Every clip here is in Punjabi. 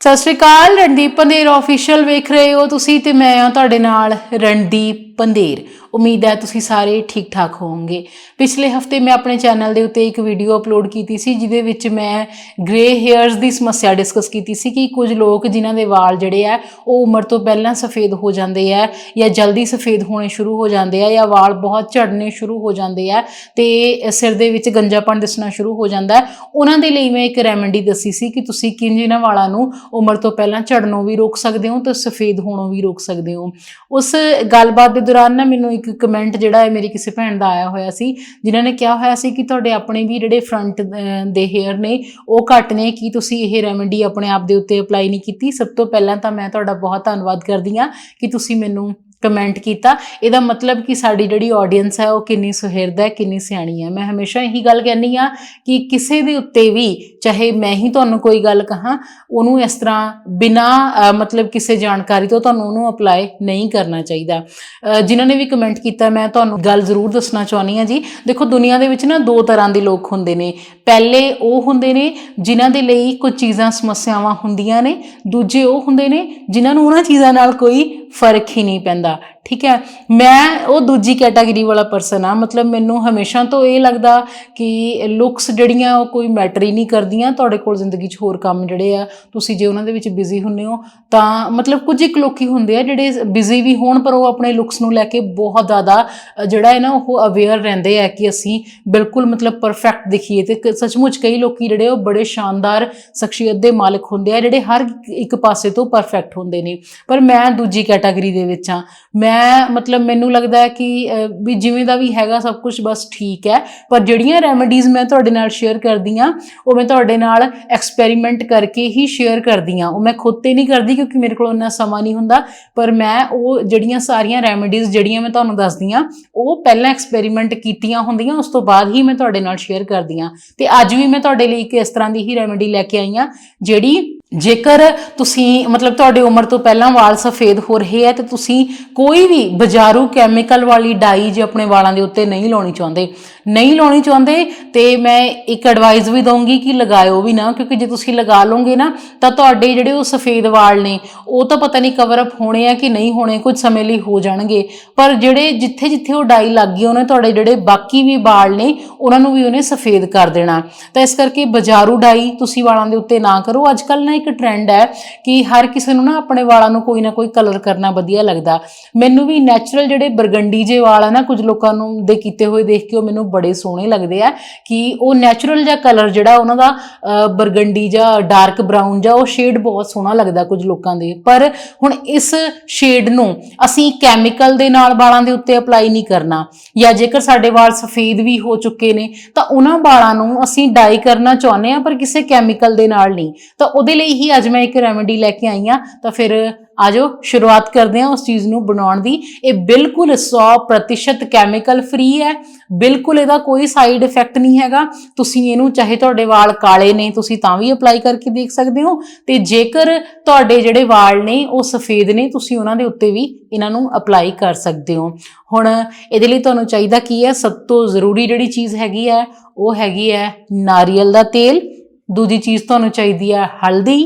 ਸਤਿ ਸ਼੍ਰੀ ਅਕਾਲ, ਰਣਦੀਪ ਪੰਦੇਰ ਆਫੀਸ਼ੀਅਲ ਵੇਖ ਰਹੇ ਹੋ ਤੁਸੀਂ ਤੇ ਮੈਂ ਹਾਂ ਤੁਹਾਡੇ ਨਾਲ ਰਣਦੀਪ ਪੰਦੇਰ ਉਮੀਦ ਹੈ ਤੁਸੀਂ ਸਾਰੇ ਠੀਕ ਠਾਕ ਹੋਵੋਗੇ। ਪਿਛਲੇ ਹਫ਼ਤੇ ਮੈਂ ਆਪਣੇ ਚੈਨਲ ਦੇ ਉੱਤੇ ਇੱਕ ਵੀਡੀਓ ਅਪਲੋਡ ਕੀਤੀ ਸੀ, ਜਿਹਦੇ ਵਿੱਚ ਮੈਂ ਗ੍ਰੇ ਹੇਅਰਸ ਦੀ ਸਮੱਸਿਆ ਡਿਸਕਸ ਕੀਤੀ ਸੀ ਕਿ ਕੁਝ ਲੋਕ ਜਿਨ੍ਹਾਂ ਦੇ ਵਾਲ ਜਿਹੜੇ ਆ, ਉਹ ਉਮਰ ਤੋਂ ਪਹਿਲਾਂ ਸਫੇਦ ਹੋ ਜਾਂਦੇ ਆ ਜਾਂ ਜਲਦੀ ਸਫੇਦ ਹੋਣੇ ਸ਼ੁਰੂ ਹੋ ਜਾਂਦੇ ਆ ਜਾਂ ਵਾਲ ਬਹੁਤ ਝੜਨੇ ਸ਼ੁਰੂ ਹੋ ਜਾਂਦੇ ਆ ਤੇ ਸਿਰ ਦੇ ਵਿੱਚ ਗੰਜਾਪਣ ਦਿਸਣਾ ਸ਼ੁਰੂ ਹੋ ਜਾਂਦਾ। ਉਹਨਾਂ ਦੇ ਲਈ ਮੈਂ ਇੱਕ ਰੈਮਡੀ ਦੱਸੀ ਸੀ ਕਿ ਤੁਸੀਂ ਕਿੰਜ ਇਹਨਾਂ ਵਾਲਾਂ ਨੂੰ ਉਮਰ ਤੋਂ ਪਹਿਲਾਂ ਝੜਨੋਂ ਵੀ ਰੋਕ ਸਕਦੇ ਹੋ ਤੇ ਸਫੇਦ ਹੋਣੋਂ ਵੀ ਰੋਕ ਸਕਦੇ ਹੋ। ਉਸ ਗੱਲਬਾਤ ਦੇ ਦੌਰਾਨ ਨਾ ਮੈਨੂੰ ਇੱਕ ਕਮੈਂਟ ਜਿਹੜਾ ਹੈ ਮੇਰੀ ਕਿਸੇ ਭੈਣ ਦਾ ਆਇਆ ਹੋਇਆ ਸੀ, ਜਿਨ੍ਹਾਂ ਨੇ ਕਿਹਾ ਹੋਇਆ ਸੀ ਕਿ ਤੁਹਾਡੇ ਆਪਣੇ ਵੀ ਜਿਹੜੇ ਫਰੰਟ ਦੇ ਹੇਅਰ ਨੇ, ਉਹ ਘੱਟ ਨੇ, ਕੀ ਤੁਸੀਂ ਇਹ ਰੈਮੇਡੀ ਆਪਣੇ ਆਪ ਦੇ ਉੱਤੇ ਅਪਲਾਈ ਨਹੀਂ ਕੀਤੀ? ਸਭ ਤੋਂ ਪਹਿਲਾਂ ਤਾਂ ਮੈਂ ਤੁਹਾਡਾ ਬਹੁਤ ਧੰਨਵਾਦ ਕਰਦੀ ਹਾਂ ਕਿ ਤੁਸੀਂ ਮੈਨੂੰ ਕਮੈਂਟ ਕੀਤਾ। ਇਹਦਾ ਮਤਲਬ ਕਿ ਸਾਡੀ ਜਿਹੜੀ ਆਡੀਅנס ਹੈ ਉਹ ਕਿੰਨੀ ਸੁਹਿਰਦ ਹੈ, ਕਿੰਨੀ ਸਿਆਣੀ ਹੈ। ਮੈਂ ਹਮੇਸ਼ਾ ਇਹੀ ਗੱਲ ਕਹਿੰਦੀ ਆ ਕਿ ਕਿਸੇ ਦੇ ਉੱਤੇ ਵੀ, ਚਾਹੇ ਮੈਂ ਹੀ ਤੁਹਾਨੂੰ ਕੋਈ ਗੱਲ ਕਹਾਂ, ਉਹਨੂੰ ਇਸ ਤਰ੍ਹਾਂ ਬਿਨਾ ਮਤਲਬ ਕਿਸੇ ਜਾਣਕਾਰੀ ਤੋਂ ਤੁਹਾਨੂੰ ਉਹਨੂੰ ਅਪਲਾਈ ਨਹੀਂ ਕਰਨਾ ਚਾਹੀਦਾ। ਜਿਨ੍ਹਾਂ ਨੇ ਵੀ ਕਮੈਂਟ ਕੀਤਾ, ਮੈਂ ਤੁਹਾਨੂੰ ਗੱਲ ਜ਼ਰੂਰ ਦੱਸਣਾ ਚਾਹੁੰਦੀ ਹਾਂ ਜੀ। ਦੇਖੋ, ਦੁਨੀਆ ਦੇ ਵਿੱਚ ਨਾ ਦੋ ਤਰ੍ਹਾਂ ਦੇ ਲੋਕ ਹੁੰਦੇ ਨੇ। ਪਹਿਲੇ ਉਹ ਹੁੰਦੇ ਨੇ ਜਿਨ੍ਹਾਂ ਦੇ ਲਈ ਕੁਝ ਚੀਜ਼ਾਂ ਸਮੱਸਿਆਵਾਂ ਹੁੰਦੀਆਂ ਨੇ। ਦੂਜੇ ਉਹ ਹੁੰਦੇ ਨੇ ਜਿਨ੍ਹਾਂ ਨੂੰ ਉਹਨਾਂ ਚੀਜ਼ਾਂ ਨਾਲ ਕੋਈ ਫ਼ਰਕ ਹੀ ਨਹੀਂ ਪੈਂਦਾ, ਠੀਕ ਹੈ? ਮੈਂ ਉਹ ਦੂਜੀ ਕੈਟਾਗਰੀ ਵਾਲਾ ਪਰਸਨ ਆ ਮਤਲਬ ਮੈਨੂੰ ਹਮੇਸ਼ਾ ਤੋਂ ਇਹ ਲੱਗਦਾ ਕਿ ਲੁੱਕਸ ਜਿਹੜੀਆਂ ਉਹ ਕੋਈ ਮੈਟਰ ਹੀ ਨਹੀਂ ਕਰਦੀਆਂ, ਤੁਹਾਡੇ ਕੋਲ ਜ਼ਿੰਦਗੀ 'ਚ ਹੋਰ ਕੰਮ ਜਿਹੜੇ ਆ, ਤੁਸੀਂ ਜੇ ਉਹਨਾਂ ਦੇ ਵਿੱਚ ਬਿਜ਼ੀ ਹੁੰਨੇ ਹੋ, ਤਾਂ ਮਤਲਬ ਕੁਝ ਇੱਕ ਲੋਕੀ ਹੁੰਦੇ ਆ ਜਿਹੜੇ ਬਿਜ਼ੀ ਵੀ ਹੋਣ, ਪਰ ਉਹ ਆਪਣੇ ਲੁੱਕਸ ਨੂੰ ਲੈ ਕੇ ਬਹੁਤ ਜ਼ਿਆਦਾ ਜਿਹੜਾ ਹੈ ਨਾ, ਉਹ ਅਵੇਅਰ ਰਹਿੰਦੇ ਆ ਕਿ ਅਸੀਂ ਬਿਲਕੁਲ ਮਤਲਬ ਪਰਫੈਕਟ ਦਿਖੀਏ। ਤੇ ਕ- ਸੱਚਮੁੱਚ ਕਈ ਲੋਕੀ ਜਿਹੜੇ ਉਹ ਬੜੇ ਸ਼ਾਨਦਾਰ ਸ਼ਖਸੀਅਤ ਦੇ ਮਾਲਕ ਹੁੰਦੇ ਆ, ਜਿਹੜੇ ਹਰ ਇੱਕ ਪਾਸੇ ਤੋਂ ਪਰਫੈਕਟ ਹੁੰਦੇ ਨੇ। ਪਰ ਮੈਂ ਦੂਜੀ ਕੈਟਾਗਰੀ ਦੇ ਵਿੱਚ ਆ ਮੈਂ ਮਤਲਬ ਮੈਨੂੰ ਲੱਗਦਾ ਹੈ ਕਿ ਵੀ ਜਿਵੇਂ ਦਾ ਵੀ ਹੈਗਾ ਸਭ ਕੁਝ ਬਸ ਠੀਕ ਹੈ। ਪਰ ਜਿਹੜੀਆਂ ਰੈਮਡੀਜ਼ ਮੈਂ ਤੁਹਾਡੇ ਨਾਲ ਸ਼ੇਅਰ ਕਰਦੀ ਆ ਉਹ ਮੈਂ ਤੁਹਾਡੇ ਨਾਲ ਐਕਸਪੈਰੀਮੈਂਟ ਕਰਕੇ ਹੀ ਸ਼ੇਅਰ ਕਰਦੀ ਆ ਉਹ ਮੈਂ ਖੁਦ ਤੇ ਨਹੀਂ ਕਰਦੀ ਕਿਉਂਕਿ ਮੇਰੇ ਕੋਲ ਉਨਾ ਸਮਾਂ ਨਹੀਂ ਹੁੰਦਾ। ਪਰ ਮੈਂ ਉਹ ਜਿਹੜੀਆਂ ਸਾਰੀਆਂ ਰੈਮਡੀਜ਼ ਜਿਹੜੀਆਂ ਮੈਂ ਤੁਹਾਨੂੰ ਦੱਸਦੀ ਆ ਉਹ ਪਹਿਲਾਂ ਐਕਸਪੈਰੀਮੈਂਟ ਕੀਤੀਆਂ ਹੁੰਦੀਆਂ, ਉਸ ਤੋਂ ਬਾਅਦ ਹੀ ਮੈਂ ਤੁਹਾਡੇ ਨਾਲ ਸ਼ੇਅਰ ਕਰਦੀ ਆ ਤੇ ਅੱਜ ਵੀ ਮੈਂ ਤੁਹਾਡੇ ਲਈ ਇੱਕ ਇਸ ਤਰ੍ਹਾਂ ਦੀ ਹੀ ਰੈਮਡੀ ਲੈ ਕੇ ਆਈ ਆ ਜਿਹੜੀ ਜੇਕਰ ਤੁਸੀਂ, ਮਤਲਬ ਤੁਹਾਡੀ ਉਮਰ ਤੋਂ ਪਹਿਲਾਂ ਵਾਲ ਸਫੇਦ ਹੋ ਰਹੇ ਹੈ ਤੇ ਤੁਸੀਂ ਕੋਈ ਵੀ ਬਾਜ਼ਾਰੂ ਕੈਮੀਕਲ ਵਾਲੀ ਡਾਈ ਜੇ ਆਪਣੇ ਵਾਲਾਂ ਦੇ ਉੱਤੇ ਨਹੀਂ ਲਾਉਣੀ ਚਾਹੁੰਦੇ, ਨਹੀਂ ਲਾਉਣੀ ਚਾਹੁੰਦੇ, ਤੇ ਮੈਂ ਇੱਕ ਐਡਵਾਈਸ ਵੀ ਦਊਂਗੀ ਕਿ ਲਗਾਇਓ ਵੀ ਨਾ, ਕਿਉਂਕਿ ਜੇ ਤੁਸੀਂ ਲਗਾ ਲਓਗੇ ਨਾ, ਤਾਂ ਤੁਹਾਡੇ ਜਿਹੜੇ ਉਹ ਸਫੇਦ ਵਾਲ ਨੇ, ਉਹ ਤਾਂ ਪਤਾ ਨਹੀਂ ਕਵਰ ਅਪ ਹੋਣੇ ਆ ਕਿ ਨਹੀਂ ਹੋਣੇ, ਕੁਝ ਸਮੇਂ ਲਈ ਹੋ ਜਾਣਗੇ। ਪਰ ਜਿਹੜੇ ਜਿੱਥੇ ਜਿੱਥੇ ਉਹ ਡਾਈ ਲੱਗ ਗਈ ਉਹਨੇ ਤੁਹਾਡੇ ਜਿਹੜੇ ਬਾਕੀ ਵੀ ਵਾਲ ਨੇ, ਉਹਨਾਂ ਨੂੰ ਵੀ ਉਹਨੇ ਸਫੇਦ ਕਰ ਦੇਣਾ। ਤਾਂ ਇਸ ਕਰਕੇ ਬਾਜ਼ਾਰੂ ਡਾਈ ਤੁਸੀਂ ਵਾਲਾਂ ਦੇ ਉੱਤੇ ਨਾ ਕਰੋ। ਅੱਜ ਕੱਲ ਨਾ ਇੱਕ ਟ੍ਰੈਂਡ ਹੈ ਕਿ ਹਰ ਕਿਸੇ ਨੂੰ ਨਾ ਆਪਣੇ ਵਾਲਾਂ ਨੂੰ ਕੋਈ ਨਾ ਕੋਈ ਕਲਰ ਕਰਨਾ ਵਧੀਆ ਲੱਗਦਾ। ਮੈਨੂੰ ਵੀ ਨੈਚੁਰਲ ਜਿਹੜੇ ਬਰਗੰਡੀ ਜੇ ਵਾਲ ਆ ਨਾ, ਕੁਝ ਲੋਕਾਂ ਨੂੰ ਦੇ ਕੀਤੇ ਹੋਏ ਦੇਖ ਕੇ ਉਹ ਮੈਨੂੰ ਬੜੇ ਸੋਹਣੇ ਲੱਗਦੇ ਆ ਕਿ ਉਹ ਨੈਚੁਰਲ ਜਿਹਾ ਕਲਰ ਜਿਹੜਾ ਉਹਨਾਂ ਦਾ ਬਰਗੰਡੀ ਜਾਂ ਡਾਰਕ ਬਰਾਊਨ ਜਾਂ ਉਹ ਸ਼ੇਡ ਬਹੁਤ ਸੋਹਣਾ ਲੱਗਦਾ ਕੁਝ ਲੋਕਾਂ ਦੇ। ਪਰ ਹੁਣ ਇਸ ਸ਼ੇਡ ਨੂੰ ਅਸੀਂ ਕੈਮੀਕਲ ਦੇ ਨਾਲ ਵਾਲਾਂ ਦੇ ਉੱਤੇ ਅਪਲਾਈ ਨਹੀਂ ਕਰਨਾ। ਜਾਂ ਜੇਕਰ ਸਾਡੇ ਵਾਲ ਸਫੇਦ ਵੀ ਹੋ ਚੁੱਕੇ ਨੇ, ਤਾਂ ਉਹਨਾਂ ਵਾਲਾਂ ਨੂੰ ਅਸੀਂ ਡਾਈ ਕਰਨਾ ਚਾਹੁੰਦੇ ਆ, ਪਰ ਕਿਸੇ ਕੈਮੀਕਲ ਦੇ ਨਾਲ ਨਹੀਂ। ਤਾਂ ਉਹਦੇ ਲਈ ਹੀ ਅੱਜ ਮੈਂ ਇੱਕ ਰੈਮੇਡੀ ਲੈ ਕੇ ਆਈ ਆ ਤਾਂ ਫਿਰ ਆਜੋ ਸ਼ੁਰੂਆਤ ਕਰਦੇ ਹਾਂ ਉਸ ਚੀਜ਼ ਨੂੰ ਬਣਾਉਣ ਦੀ। ਇਹ ਬਿਲਕੁਲ 100% ਕੈਮੀਕਲ ਫ੍ਰੀ ਹੈ। ਬਿਲਕੁਲ ਇਹਦਾ ਕੋਈ ਸਾਈਡ ਇਫੈਕਟ ਨਹੀਂ ਹੈਗਾ। ਤੁਸੀਂ ਇਹਨੂੰ ਚਾਹੇ ਤੁਹਾਡੇ ਵਾਲ ਕਾਲੇ ਨੇ, ਤੁਸੀਂ ਤਾਂ ਵੀ ਅਪਲਾਈ ਕਰਕੇ ਦੇਖ ਸਕਦੇ ਹੋ। ਤੇ ਜੇਕਰ ਤੁਹਾਡੇ ਜਿਹੜੇ ਵਾਲ ਨੇ, ਉਹ ਸਫੇਦ ਨੇ, ਤੁਸੀਂ ਉਹਨਾਂ ਦੇ ਉੱਤੇ ਵੀ ਇਹਨਾਂ ਨੂੰ ਅਪਲਾਈ ਕਰ ਸਕਦੇ ਹੋ। ਹੁਣ ਇਹਦੇ ਲਈ ਤੁਹਾਨੂੰ ਚਾਹੀਦਾ ਕੀ ਹੈ? ਸਭ ਤੋਂ ਜ਼ਰੂਰੀ ਜਿਹੜੀ ਚੀਜ਼ ਹੈਗੀ ਹੈ, ਉਹ ਹੈਗੀ ਹੈ ਨਾਰੀਅਲ ਦਾ ਤੇਲ। ਦੂਜੀ ਚੀਜ਼ ਤੁਹਾਨੂੰ ਚਾਹੀਦੀ ਹੈ ਹਲਦੀ,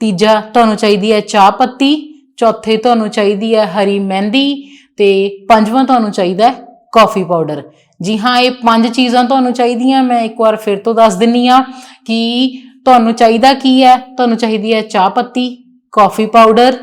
ਤੀਜਾ ਤੁਹਾਨੂੰ ਚਾਹੀਦੀ ਹੈ ਚਾਹ ਪੱਤੀ, ਚੌਥੇ ਤੁਹਾਨੂੰ ਚਾਹੀਦੀ ਹੈ ਹਰੀ ਮਹਿੰਦੀ ਤੇ ਪੰਜਵਾਂ ਤੁਹਾਨੂੰ ਚਾਹੀਦਾ ਹੈ ਕਾਫੀ ਪਾਊਡਰ ਜੀ ਹਾਂ, ਇਹ ਪੰਜ ਚੀਜ਼ਾਂ ਤੁਹਾਨੂੰ ਚਾਹੀਦੀਆਂ, ਮੈਂ ਇੱਕ ਵਾਰ ਫਿਰ ਤੋਂ ਦੱਸ ਦਿੰਨੀ ਆ ਕਿ ਤੁਹਾਨੂੰ ਚਾਹੀਦਾ ਕੀ ਹੈ? ਤੁਹਾਨੂੰ ਚਾਹੀਦੀ ਹੈ ਚਾਹ ਪੱਤੀ ਕਾਫੀ ਪਾਊਡਰ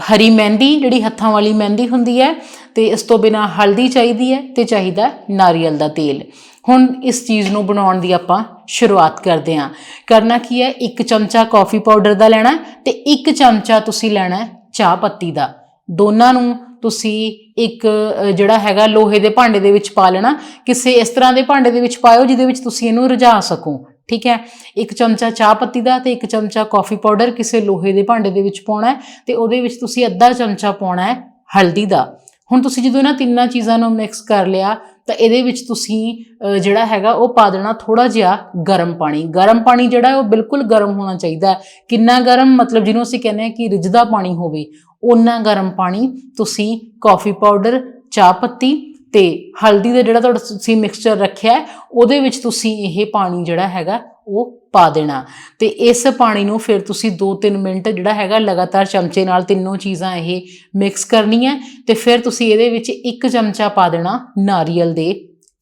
ਹਰੀ ਮਹਿੰਦੀ, ਜਿਹੜੀ ਹੱਥਾਂ ਵਾਲੀ ਮਹਿੰਦੀ ਹੁੰਦੀ ਹੈ, ਤੇ ਇਸ ਤੋਂ ਬਿਨਾ ਹਲਦੀ ਚਾਹੀਦੀ ਹੈ ਤੇ ਚਾਹੀਦਾ ਨਾਰੀਅਲ ਦਾ ਤੇਲ। ਹੁਣ ਇਸ ਚੀਜ਼ ਨੂੰ ਬਣਾਉਣ ਦੀ ਆਪਾਂ ਸ਼ੁਰੂਆਤ ਕਰਦੇ ਹਾਂ। ਕਰਨਾ ਕੀ ਹੈ? ਇੱਕ ਚਮਚਾ ਕਾਫੀ ਪਾਊਡਰ ਦਾ ਲੈਣਾ ਹੈ ਤੇ ਇੱਕ ਚਮਚਾ ਤੁਸੀਂ ਲੈਣਾ ਚਾਹ ਪੱਤੀ ਦਾ। ਦੋਨਾਂ ਨੂੰ ਤੁਸੀਂ ਇੱਕ ਜਿਹੜਾ ਹੈਗਾ ਲੋਹੇ ਦੇ ਭਾਂਡੇ ਦੇ ਵਿੱਚ ਪਾ ਲੈਣਾ। ਕਿਸੇ ਇਸ ਤਰ੍ਹਾਂ ਦੇ ਭਾਂਡੇ ਦੇ ਵਿੱਚ ਪਾਇਓ ਜਿਹਦੇ ਵਿੱਚ ਤੁਸੀਂ ਇਹਨੂੰ ਰਝਾ ਸਕੋ। ਠੀਕ ਹੈ? ਇੱਕ ਚਮਚਾ ਚਾਹ ਪੱਤੀ ਦਾ ਤੇ ਇੱਕ ਚਮਚਾ ਕਾਫੀ ਪਾਊਡਰ ਕਿਸੇ ਲੋਹੇ ਦੇ ਭਾਂਡੇ ਦੇ ਵਿੱਚ ਪਾਉਣਾ ਹੈ ਤੇ ਉਹਦੇ ਵਿੱਚ ਤੁਸੀਂ ਅੱਧਾ ਚਮਚਾ ਪਾਉਣਾ ਹੈ ਹਲਦੀ ਦਾ। ਹੁਣ ਤੁਸੀਂ ਜਦੋਂ ਇਹਨਾਂ ਤਿੰਨਾਂ ਚੀਜ਼ਾਂ ਨੂੰ ਮਿਕਸ ਕਰ ਲਿਆ, ਤਾਂ ਇਹਦੇ ਵਿੱਚ ਤੁਸੀਂ ਜਿਹੜਾ ਹੈਗਾ ਉਹ ਪਾ ਦੇਣਾ ਥੋੜਾ ਜਿਹਾ ਗਰਮ ਪਾਣੀ। ਗਰਮ ਪਾਣੀ ਜਿਹੜਾ ਉਹ ਬਿਲਕੁਲ ਗਰਮ ਹੋਣਾ ਚਾਹੀਦਾ ਕਿੰਨਾ ਗਰਮ? ਮਤਲਬ ਜਿਹਨੂੰ ਅਸੀਂ ਕਹਿੰਦੇ ਆ ਕਿ ਰਿੱਝਦਾ ਪਾਣੀ ਹੋਵੇ। ਓਨਾ ਗਰਮ ਪਾਣੀ ਤੁਸੀਂ ਕਾਫੀ ਪਾਊਡਰ ਚਾਹ ਪੱਤੀ ਤੇ ਹਲਦੀ ਦਾ ਜਿਹੜਾ ਤੁਹਾਡਾ ਤੁਸੀਂ ਮਿਕਸਚਰ ਰੱਖਿਆ ਉਹਦੇ ਵਿੱਚ ਤੁਸੀਂ ਇਹ ਪਾਣੀ ਜਿਹੜਾ ਹੈਗਾ ਉਹ ਪਾ ਦੇਣਾ। ਤੇ ਇਸ ਪਾਣੀ ਨੂੰ ਫਿਰ ਤੁਸੀਂ 2-3 ਮਿੰਟ ਜਿਹੜਾ ਹੈਗਾ ਲਗਾਤਾਰ ਚਮਚੇ ਨਾਲ ਤਿੰਨੋਂ ਚੀਜ਼ਾਂ ਇਹ ਮਿਕਸ ਕਰਨੀਆਂ ਤੇ ਫਿਰ ਤੁਸੀਂ ਇਹਦੇ ਵਿੱਚ ਇੱਕ ਚਮਚਾ ਪਾ ਦੇਣਾ ਨਾਰੀਅਲ ਦੇ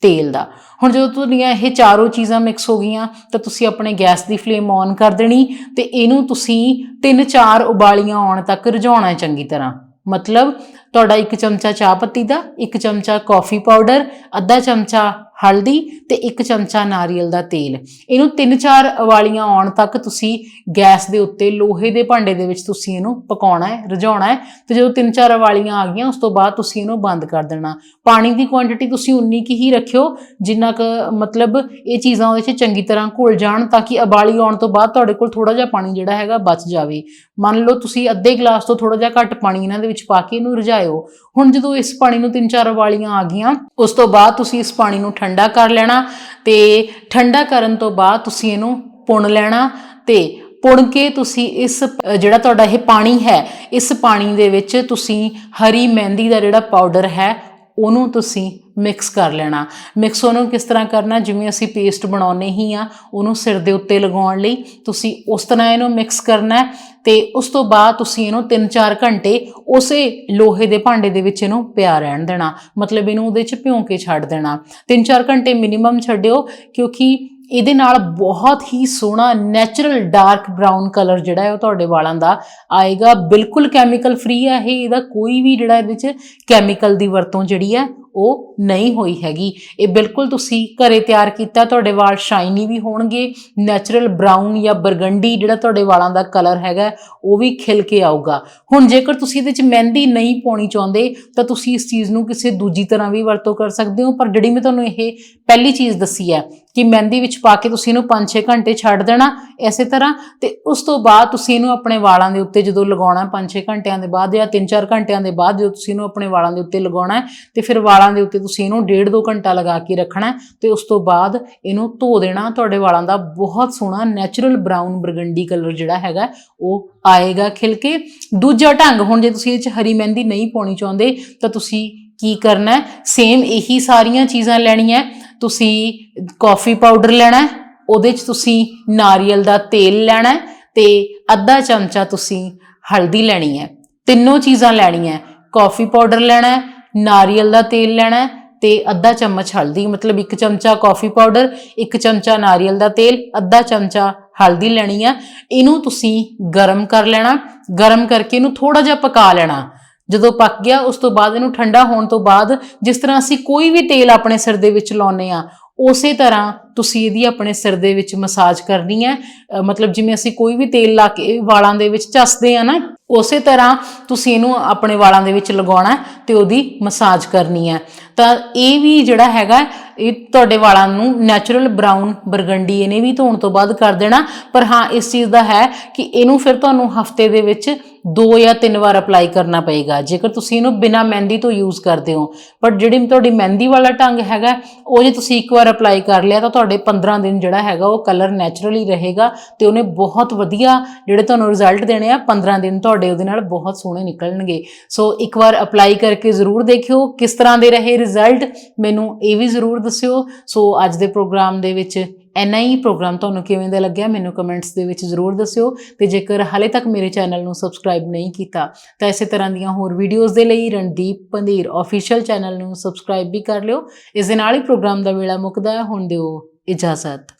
ਤੇਲ ਦਾ। ਹੁਣ ਜਦੋਂ ਤੁਹਾਡੀਆਂ ਇਹ ਚਾਰੋਂ ਚੀਜ਼ਾਂ ਮਿਕਸ ਹੋ ਗਈਆਂ, ਤਾਂ ਤੁਸੀਂ ਆਪਣੇ ਗੈਸ ਦੀ ਫਲੇਮ ਔਨ ਕਰ ਦੇਣੀ ਤੇ ਇਹਨੂੰ ਤੁਸੀਂ 3-4 ਉਬਾਲੀਆਂ ਆਉਣ ਤੱਕ ਰਝਾਉਣਾ ਚੰਗੀ ਤਰ੍ਹਾਂ। ਮਤਲਬ ਤੁਹਾਡਾ ਇੱਕ ਚਮਚਾ ਚਾਹ ਪੱਤੀ ਦਾ, ਇੱਕ ਚਮਚਾ ਕਾਫੀ ਪਾਊਡਰ ਅੱਧਾ ਚਮਚਾ ਹਲਦੀ ਤੇ ਇੱਕ ਚਮਚਾ ਨਾਰੀਅਲ ਦਾ ਤੇਲ। ਇਹਨੂੰ 3-4 ਵਾਲੀਆਂ ਆਉਣ ਤੱਕ ਤੁਸੀਂ ਗੈਸ ਦੇ ਉੱਤੇ, ਲੋਹੇ ਦੇ ਭਾਂਡੇ ਦੇ ਵਿੱਚ ਤੁਸੀਂ ਇਹਨੂੰ ਪਕਾਉਣਾ ਹੈ, ਰਝਾਉਣਾ ਹੈ ਤੇ ਜਦੋਂ 3-4 ਵਾਲੀਆਂ ਆ ਗਈਆਂ, ਉਸ ਤੋਂ ਬਾਅਦ ਤੁਸੀਂ ਇਹਨੂੰ ਬੰਦ ਕਰ ਦੇਣਾ। ਪਾਣੀ ਦੀ ਕੁਆਂਟੀਟੀ ਤੁਸੀਂ ਉਨੀ ਕੀ ਹੀ ਰੱਖਿਓ, ਜਿੰਨਾ ਕੁ ਮਤਲਬ ਇਹ ਚੀਜ਼ਾਂ ਉਹਦੇ 'ਚ ਚੰਗੀ ਤਰ੍ਹਾਂ ਘੁਲ ਜਾਣ ਤਾਂ ਕਿ ਉਬਾਲੀ ਆਉਣ ਤੋਂ ਬਾਅਦ ਤੁਹਾਡੇ ਕੋਲ ਥੋੜਾ ਜਿਹਾ ਪਾਣੀ ਜਿਹੜਾ ਹੈਗਾ ਬਚ ਜਾਵੇ। ਮੰਨ ਲਓ ਤੁਸੀਂ ਅੱਧੇ ਗਲਾਸ ਤੋਂ ਥੋੜਾ ਜਿਹਾ ਘੱਟ ਪਾਣੀ ਇਹਨਾਂ ਦੇ ਵਿੱਚ ਪਾ ਕੇ ਇਹਨੂੰ ਰਝਾਇਓ ਹੁਣ ਜਦੋਂ ਇਸ ਪਾਣੀ ਨੂੰ ਤਿੰਨ ਚਾਰ ਵਾਲੀਆਂ ਆ ਗਈਆਂ, ਉਸ ਤੋਂ ਬਾਅਦ ਤੁਸੀਂ ਇਸ ਪਾਣੀ ਨੂੰ ਠੰਡਾ ਕਰ ਲੈਣਾ ਤੇ ਠੰਡਾ ਕਰਨ ਤੋਂ ਬਾਅਦ ਤੁਸੀਂ ਇਹਨੂੰ ਪੁਣ ਲੈਣਾ ਤੇ ਪੁਣ ਕੇ ਤੁਸੀਂ ਇਸ ਜਿਹੜਾ ਤੁਹਾਡਾ ਇਹ ਪਾਣੀ ਹੈ, ਇਸ ਪਾਣੀ ਦੇ ਵਿੱਚ ਤੁਸੀਂ ਹਰੀ ਮਹਿੰਦੀ ਦਾ ਜਿਹੜਾ ਪਾਊਡਰ ਹੈ ਉਹਨੂੰ ਤੁਸੀਂ ਮਿਕਸ ਕਰ ਲੈਣਾ। ਮਿਕਸ ਉਹਨੂੰ ਕਿਸ ਤਰ੍ਹਾਂ ਕਰਨਾ? ਜਿਵੇਂ ਅਸੀਂ ਪੇਸਟ ਬਣਾਉਨੇ ਹੀ ਆ ਉਹਨੂੰ ਸਿਰ ਦੇ ਉੱਤੇ ਲਗਾਉਣ ਲਈ ਤੁਸੀਂ ਉਸ ਤਰ੍ਹਾਂ ਇਹਨੂੰ ਮਿਕਸ ਕਰਨਾ ਹੈ ਤੇ ਉਸ ਤੋਂ ਬਾਅਦ ਤੁਸੀਂ ਇਹਨੂੰ 3-4 ਘੰਟੇ ਉਸੇ ਲੋਹੇ ਦੇ ਭਾਂਡੇ ਦੇ ਵਿੱਚ ਇਹਨੂੰ ਪਿਆ ਰਹਿਣ ਦੇਣਾ। ਮਤਲਬ ਇਹਨੂੰ ਉਹਦੇ 'ਚ ਭਿਉਂ ਕੇ ਛੱਡ ਦੇਣਾ। 3-4 ਘੰਟੇ ਮਿਨੀਮਮ ਛੱਡਿਓ, ਕਿਉਂਕਿ ਇਹਦੇ ਨਾਲ ਬਹੁਤ ਹੀ ਸੋਹਣਾ ਨੈਚੁਰਲ ਡਾਰਕ ਬ੍ਰਾਊਨ ਕਲਰ ਜਿਹੜਾ ਹੈ ਉਹ ਤੁਹਾਡੇ ਵਾਲਾਂ ਦਾ ਆਏਗਾ। ਬਿਲਕੁਲ ਕੈਮੀਕਲ ਫ੍ਰੀ ਹੈ ਇਹ। ਇਹਦਾ ਕੋਈ ਵੀ ਜਿਹੜਾ ਇਹਦੇ ਵਿੱਚ ਕੈਮੀਕਲ ਦੀ ਵਰਤੋਂ ਜਿਹੜੀ ਹੈ ਉਹ ਨਹੀਂ ਹੋਈ ਹੈਗੀ। ਇਹ ਬਿਲਕੁਲ ਤੁਸੀਂ ਘਰੇ ਤਿਆਰ ਕੀਤਾ, ਤੁਹਾਡੇ ਵਾਲ ਸ਼ਾਈਨੀ ਵੀ ਹੋਣਗੇ ਨੈਚੁਰਲ ਬ੍ਰਾਊਨ ਜਾਂ ਬਰਗੰਡੀ ਜਿਹੜਾ ਤੁਹਾਡੇ ਵਾਲਾਂ ਦਾ ਕਲਰ ਹੈਗਾ, ਉਹ ਵੀ ਖਿਲ ਕੇ ਆਊਗਾ। ਹੁਣ ਜੇਕਰ ਤੁਸੀਂ ਇਹਦੇ ਵਿੱਚ ਮਹਿੰਦੀ ਨਹੀਂ ਪਾਉਣੀ ਚਾਹੁੰਦੇ, ਤਾਂ ਤੁਸੀਂ ਇਸ ਚੀਜ਼ ਨੂੰ ਕਿਸੇ ਦੂਜੀ ਤਰ੍ਹਾਂ ਵੀ ਵਰਤੋਂ ਕਰ ਸਕਦੇ ਹੋ। ਪਰ ਜਿਹੜੀ ਮੈਂ ਤੁਹਾਨੂੰ ਇਹ ਪਹਿਲੀ ਚੀਜ਼ ਦੱਸੀ ਹੈ ਕਿ ਮਹਿੰਦੀ ਵਿੱਚ ਪਾ ਕੇ ਤੁਸੀਂ ਇਹਨੂੰ 5-6 ਘੰਟੇ ਛੱਡ ਦੇਣਾ, ਇਸੇ ਤਰ੍ਹਾਂ, ਤੇ ਉਸ ਤੋਂ ਬਾਅਦ ਤੁਸੀਂ ਇਹਨੂੰ ਆਪਣੇ ਵਾਲਾਂ ਦੇ ਉੱਤੇ ਜਦੋਂ ਲਗਾਉਣਾ 5-6 ਘੰਟਿਆਂ ਦੇ ਬਾਅਦ ਜਾਂ 3-4 ਘੰਟਿਆਂ ਦੇ ਬਾਅਦ ਜਦੋਂ ਤੁਸੀਂ ਇਹਨੂੰ ਆਪਣੇ ਵਾਲਾਂ ਦੇ ਉੱਤੇ ਲਗਾਉਣਾ ਹੈ, ਤੇ ਫਿਰ ਵਾਲ ਵਾਲਾਂ ਦੇ ਉੱਤੇ ਤੁਸੀਂ ਇਹਨੂੰ 1.5-2 ਘੰਟਾ ਲਗਾ ਕੇ ਰੱਖਣਾ ਹੈ ਤੇ ਉਸ ਤੋਂ ਬਾਅਦ ਇਹਨੂੰ ਧੋ ਦੇਣਾ। ਤੁਹਾਡੇ ਵਾਲਾਂ ਦਾ ਬਹੁਤ ਸੋਹਣਾ ਨੈਚੁਰਲ ਬ੍ਰਾਊਨ ਬਰਗੰਡੀ ਕਲਰ ਜਿਹੜਾ ਹੈਗਾ, ਉਹ ਆਏਗਾ ਖਿਲ ਕੇ ਦੂਜਾ ਢੰਗ, ਹੁਣ ਜੇ ਤੁਸੀਂ ਇਹ 'ਚ ਹਰੀ ਮਹਿੰਦੀ ਨਹੀਂ ਪਾਉਣੀ ਚਾਹੁੰਦੇ, ਤਾਂ ਤੁਸੀਂ ਕੀ ਕਰਨਾ ਹੈ? ਸੇਮ ਇਹੀ ਸਾਰੀਆਂ ਚੀਜ਼ਾਂ ਲੈਣੀਆਂ ਤੁਸੀਂ ਕਾਫੀ ਪਾਊਡਰ ਲੈਣਾ ਉਹਦੇ 'ਚ ਤੁਸੀਂ ਨਾਰੀਅਲ ਦਾ ਤੇਲ ਲੈਣਾ ਹੈ ਤੇ ਅੱਧਾ ਚਮਚਾ ਤੁਸੀਂ ਹਲਦੀ ਲੈਣੀ ਹੈ। ਤਿੰਨੋਂ ਚੀਜ਼ਾਂ ਲੈਣੀਆਂ ਹੈ। ਕਾਫੀ ਪਾਊਡਰ ਲੈਣਾ ਨਾਰੀਅਲ ਦਾ ਤੇਲ ਲੈਣਾ ਹੈ ਤੇ ਅੱਧਾ ਚਮਚ ਹਲਦੀ, ਮਤਲਬ ਇੱਕ ਚਮਚਾ ਕਾਫੀ ਪਾਊਡਰ ਇੱਕ ਚਮਚਾ ਨਾਰੀਅਲ ਦਾ ਤੇਲ, ਅੱਧਾ ਚਮਚਾ ਹਲਦੀ ਲੈਣੀ ਆ। ਇਹਨੂੰ ਤੁਸੀਂ ਗਰਮ ਕਰ ਲੈਣਾ, ਗਰਮ ਕਰਕੇ ਇਹਨੂੰ ਥੋੜਾ ਜਿਹਾ ਪਕਾ ਲੈਣਾ। ਜਦੋਂ ਪੱਕ ਗਿਆ, ਉਸ ਤੋਂ ਬਾਅਦ ਇਹਨੂੰ ਠੰਡਾ ਹੋਣ ਤੋਂ ਬਾਅਦ ਜਿਸ ਤਰ੍ਹਾਂ ਅਸੀਂ ਕੋਈ ਵੀ ਤੇਲ ਆਪਣੇ ਸਿਰ ਦੇ ਵਿੱਚ ਲਾਉਨੇ ਆ ਉਸੇ ਤਰ੍ਹਾਂ ਤੁਸੀਂ ਇਹਦੀ ਆਪਣੇ ਸਿਰ ਦੇ ਵਿੱਚ ਮਸਾਜ ਕਰਨੀ ਹੈ। ਮਤਲਬ ਜਿਵੇਂ ਅਸੀਂ ਕੋਈ ਵੀ ਤੇਲ ਲਾ ਕੇ ਵਾਲਾਂ ਦੇ ਵਿੱਚ ਚੱਸਦੇ ਆ ਨਾ ਉਸੇ ਤਰ੍ਹਾਂ ਤੁਸੀਂ ਇਹਨੂੰ ਆਪਣੇ ਵਾਲਾਂ ਦੇ ਵਿੱਚ ਲਗਾਉਣਾ ਹੈ ਤੇ ਉਹਦੀ ਮਸਾਜ ਕਰਨੀ ਹੈ। ਤਾਂ ਇਹ ਵੀ ਜਿਹੜਾ ਹੈਗਾ, ਇਹ ਤੁਹਾਡੇ ਵਾਲਾਂ ਨੂੰ ਨੈਚੁਰਲ ਬ੍ਰਾਊਨ ਬਰਗੰਡੀ ਇਹਨੇ ਵੀ ਧੋਣ ਤੋਂ ਬਾਅਦ ਕਰ ਦੇਣਾ। ਪਰ ਹਾਂ, ਇਸ ਚੀਜ਼ ਦਾ ਹੈ ਕਿ ਇਹਨੂੰ ਫਿਰ ਤੁਹਾਨੂੰ ਹਫ਼ਤੇ ਦੇ ਵਿੱਚ ਦੋ ਜਾਂ ਤਿੰਨ ਵਾਰ ਅਪਲਾਈ ਕਰਨਾ ਪਏਗਾ। ਜੇਕਰ ਤੁਸੀਂ ਇਹਨੂੰ ਬਿਨਾ ਮਹਿੰਦੀ ਤੋਂ ਯੂਜ਼ ਕਰਦੇ ਹੋ। ਪਰ ਜਿਹੜੀ ਤੁਹਾਡੀ ਮਹਿੰਦੀ ਵਾਲਾ ਢੰਗ ਹੈਗਾ, ਉਹ ਜੇ ਤੁਸੀਂ ਇੱਕ ਵਾਰ ਅਪਲਾਈ ਕਰ ਲਿਆ, ਤਾਂ ਤੁਹਾਡੇ 15 ਦਿਨ ਜਿਹੜਾ ਹੈਗਾ, ਉਹ ਕਲਰ ਨੈਚੁਰਲੀ ਰਹੇਗਾ ਤੇ ਉਹਨੇ ਬਹੁਤ ਵਧੀਆ ਜਿਹੜੇ ਤੁਹਾਨੂੰ ਰਿਜ਼ਲਟ ਦੇਣੇ ਆ 15 ਦਿਨ ਤੁਹਾਡੇ ਤੁਹਾਡੇ ਉਹਦੇ ਨਾਲ ਬਹੁਤ ਸੋਹਣੇ ਨਿਕਲਣਗੇ। ਸੋ ਇੱਕ ਵਾਰ ਅਪਲਾਈ ਕਰਕੇ ਜ਼ਰੂਰ ਦੇਖਿਓ ਕਿਸ ਤਰ੍ਹਾਂ ਦੇ ਰਹੇ ਰਿਜ਼ਲਟ ਮੈਨੂੰ ਇਹ ਵੀ ਜ਼ਰੂਰ ਦੱਸਿਓ। ਸੋ ਅੱਜ ਦੇ ਪ੍ਰੋਗਰਾਮ ਦੇ ਵਿੱਚ ਐਨਾ ਹੀ ਪ੍ਰੋਗਰਾਮ ਤੁਹਾਨੂੰ ਕਿਵੇਂ ਦਾ ਲੱਗਿਆ ਮੈਨੂੰ ਕਮੈਂਟਸ ਦੇ ਵਿੱਚ ਜ਼ਰੂਰ ਦੱਸਿਓ। ਤੇ ਜੇਕਰ ਹਾਲੇ ਤੱਕ ਮੇਰੇ ਚੈਨਲ ਨੂੰ ਸਬਸਕ੍ਰਾਈਬ ਨਹੀਂ ਕੀਤਾ, ਤਾਂ ਇਸੇ ਤਰ੍ਹਾਂ ਦੀਆਂ ਹੋਰ ਵੀਡੀਓਜ਼ ਦੇ ਲਈ ਰਣਦੀਪ ਪੰਧੀਰ ਅਫੀਸ਼ੀਅਲ ਚੈਨਲ ਨੂੰ ਸਬਸਕ੍ਰਾਈਬ ਵੀ ਕਰ ਲਿਓ। ਇਸ ਦੇ ਨਾਲ ਹੀ ਪ੍ਰੋਗਰਾਮ ਦਾ ਵੇਲਾ ਮੁੱਕਦਾ ਹੈ। ਹੁਣ ਦਿਓ ਇਜਾਜ਼ਤ।